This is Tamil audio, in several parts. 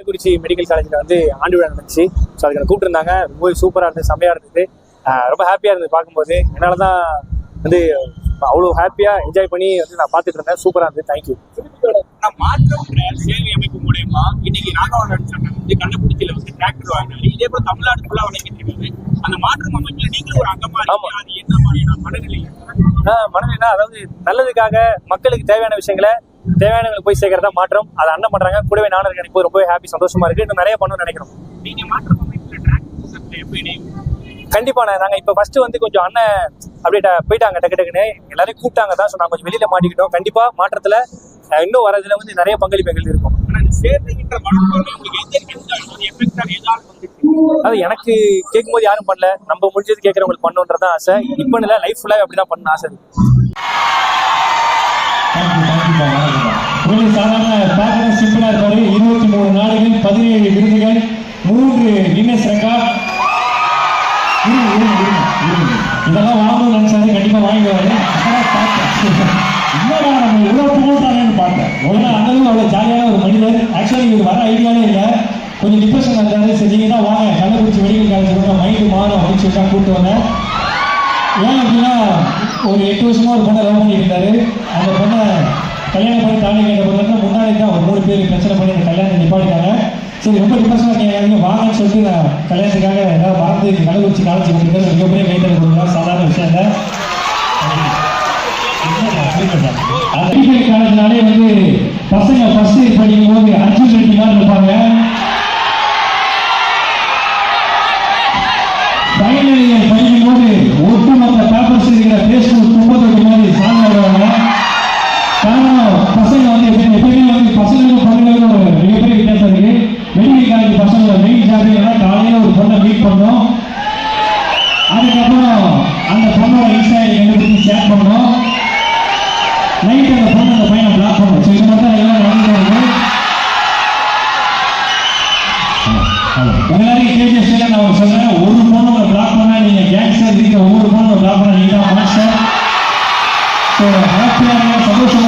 குறிச்சி மெடிக்கல் காலேஜில் வந்து ஆண்டு விழா நடந்துச்சு. ஸோ அதுக்கு கூப்பிட்டுருந்தாங்க. ரொம்ப சூப்பராக இருந்தது செம்மையாக இருந்தது. ரொம்ப ஹாப்பியாக இருந்தது பார்க்கும்போது. என்னால் தான் வந்து அவ்வளோ ஹாப்பியாக என்ஜாய் பண்ணி வந்து நான் பார்த்துட்டு இருந்தேன். சூப்பராக இருந்தது. தேங்க்யூ நான் மாற்றம்ன்ற சேவை அமைப்பு மூலயமா இன்னைக்கு ராகவன் வந்து கள்ளக்குறிச்சியில வந்து டிராக்டர் வாங்கினாரு இதே போல தமிழ்நாடு ஃபுல்லா வழங்கிட்டு அந்த மாற்றம் அமைப்புல நீங்களும் ஒரு அங்கமா ஆமா. இருக்கீங்க அது என்ன மாதிரியான மனநிலை? மனநிலைனா அதாவது நல்லதுக்காக மக்களுக்கு தேவையான விஷயங்களை தேவையானவங்களுக்கு போய் சேர்க்கறதா மாற்றம். அதை அண்ணன் பண்ணுறாங்க கூடவே நானும் இருக்கேன். எனக்கு ரொம்பவே ஹாப்பி சந்தோஷமா இருக்கு. இன்னும் நிறைய பண்ணணும்னு நினைக்கிறோம். நீங்க மாற்றம் அமைப்புல டிராக்டர் கூட்டத்துல எப்ப இணையும் கண்டிப்பா நான் நாங்க இப்ப ஃபர்ஸ்ட் வந்து கொஞ்சம் அண்ணன் அப்படியே போயிட்டாங்க டக்கு டக்குன்னு. எல்லாரையும் கூப்பிட்டாங்க தான் ஸோ நாங்க கொஞ்சம் வெளியில மாட்டிக்கிட்டோம். கண்டிப்பா மாற்றத்துல இன்னும் வரதுல வந்து நிறைய பங்களிப்பு எங்களுக்கு இருக்கும் அது எனக்கு கேட்கும்போது யாரும் பண்ணல. நம்ம முடிஞ்சது கேட்கறவங்களுக்கு பண்ணணுன்றது தான் ஆசை. இப்போ இல்லை லைஃப் ஃபுல்லாக அப்படிதான் பண்ண ஆசை ஒரு சாதாரண பார்க்கற சிம்பிளா இருப்பாரு இருபத்தி மூணு நாடுகள் பதினேழு விருதுகள் மூன்று கின்னஸ் ரெக்கார்ட் இதெல்லாம் வாங்கணும்னு நினைச்சாரு கண்டிப்பாக வாங்கிடுவாரு என்னடா நம்ம பார்த்தேன் ஒழுங்கா அண்ணனும் அவ்வளோ ஜாலியான ஒரு மனிதர். ஆக்சுவலி இவர் வர ஐடியாவே இல்லை. கொஞ்சம் டிப்ரெஷன் வந்தாரு சரி தான் வாங்க. கள்ளக்குறிச்சி மெடிக்கல் காலேஜ் மைண்டு மாறும் அப்படின்னு சொல்லிட்டு கூப்பிட்டு வந்தேன். ஏன் அப்படின்னா ஒரு எட்டு வருஷமா ஒரு பொண்ணை லவ் பண்ணியிருந்தாரு அந்த பொண்ணை கல்யாணம் பண்ணி தாலி கேட்ட பொண்ணு முன்னாடி தான் ஒரு மூணு பேர் பிரச்சனை பண்ணி அந்த கல்யாணத்தை நிப்பாட்டிட்டாங்க சரி ரொம்ப டிப்ரெஷனாக இருக்கீங்க வாங்கன்னு சொல்லிட்டு நான் கல்யாணத்துக்காக ஏதாவது மறந்து கள்ளக்குறிச்சி காலேஜ் கொடுத்துருக்கேன் மிகப்பெரிய கைத்தறி கொடுக்கலாம் சாதாரண விஷயம் இல்லை காலேஜ்னாலே வந்து பசங்க ஃபஸ்ட் படிக்கும் போது அஞ்சு மணிக்கு மாதிரி இருப்பாங்க ஃபைனல் இயர் படிக்கும்போது ஒட்டுமொத்த பேப்பர்ஸ் இருக்கிற பேஸ்புக் கும்பத்தொட்டு மாதிரி சாங் ஆடுவாங்க காரணம் பசங்க வந்து எப்பயுமே எப்பயுமே வந்து பசங்களுக்கும் பொண்ணுங்களுக்கும் ஒரு மிகப்பெரிய வித்தியாசம் இருக்கு மெடிக்கல் காலேஜ் பசங்களோட மெயின் ஜாப் என்னன்னா காலையில ஒரு பொண்ணை மீட் பண்ணோம். அதுக்கப்புறம் அந்த பொண்ணோட இன்ஸ்டா ஐடி கண்டுபிடிச்சு ஷேர் பண்ணோம். நைட் அந்த பொண்ணு அந்த பையனை பிளாக் பண்ணோம். ஸோ இது மட்டும் எல்லாம் நடந்துட்டு எல்லாரையும் கேஜிஎஸ்ல நான் ஒரு சொல்றேன். ஒரு பொண்ணு உங்களை பிளாக் பண்ணா நீங்க கேங்ஸ்டர் இருக்கிற ஒவ்வொரு பொண்ணு பிளாக் பண்ண நீங்க தான் மாஸ்டர் ஸோ ஹாப்பியாக சந்தோஷம்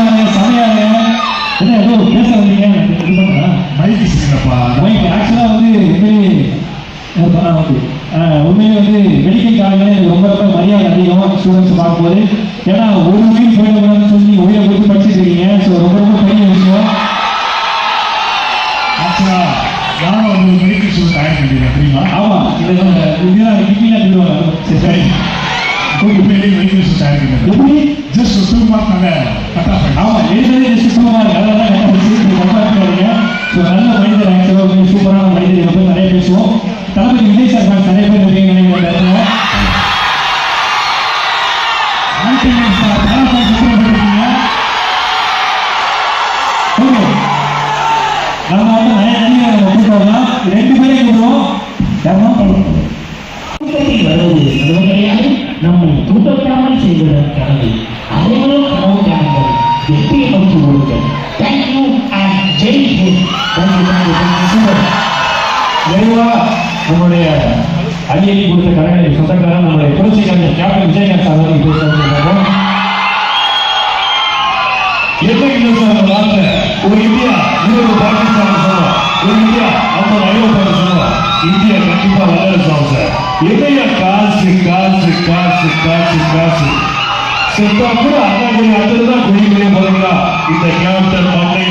அஹ் உண்மையிலே வந்து மெடிக்கல் எனக்கு ரொம்ப ரொம்ப மரியாதை அதிகம் ஸ்டூடெண்ட்ஸ் பார்க்கும்போது. ஏன்னா ஒரு உயிர் போயிடக்கூடாதுன்னு சொல்லி உயிரை கொடுத்து படிச்சுட்டு இருக்கீங்க. ஸோ ரொம்ப ரொம்ப பெரிய விஷயம். ஆக்சுவலா நானும் வந்து மெடிக்கல் ஸ்டூடெண்ட் தயார் பண்ணிருக்கேன் தெரியுமா ஆமா இதெல்லாம் இதுதான் டிகிரிலாம் சொல்லுவாங்க. சரி மெடிக்கல் ஸ்டூடெண்ட் பண்ணிருக்கேன் எப்படி? ஜஸ்ட் ஒரு டூ மார்க் நாங்கள் கட் ஆஃப் பண்ணோம் ஆமா நம்ம வந்து நிறைய நடிகரை நம்ம கூப்பிட்டோம்னா ரெண்டு பேரும் கூப்பிடுவோம் தர்மம் வருவது அதுவும் கிடையாது நம்மை தூக்கத்தாமல் செய்வதற்கானது அதேபோல் கனவு காணுங்கள் வெற்றியை நோக்கி ஓடுங்கள் thank you and Jai Hind நிறைவா நம்முடைய அடியடி கொடுத்த கடனை சொந்தக்காரர் நம்முடைய புரட்சி கலைஞர் கேப்டன் விஜயகாந்த் அவர்கள் என்ன வார்த்தை இதய காசு காசு காசு காசு காசு. செத்தா கூட அண்ணா அதுதான் குடிக்கிறே போதுங்களா இந்த கேப்டன் மண்ணை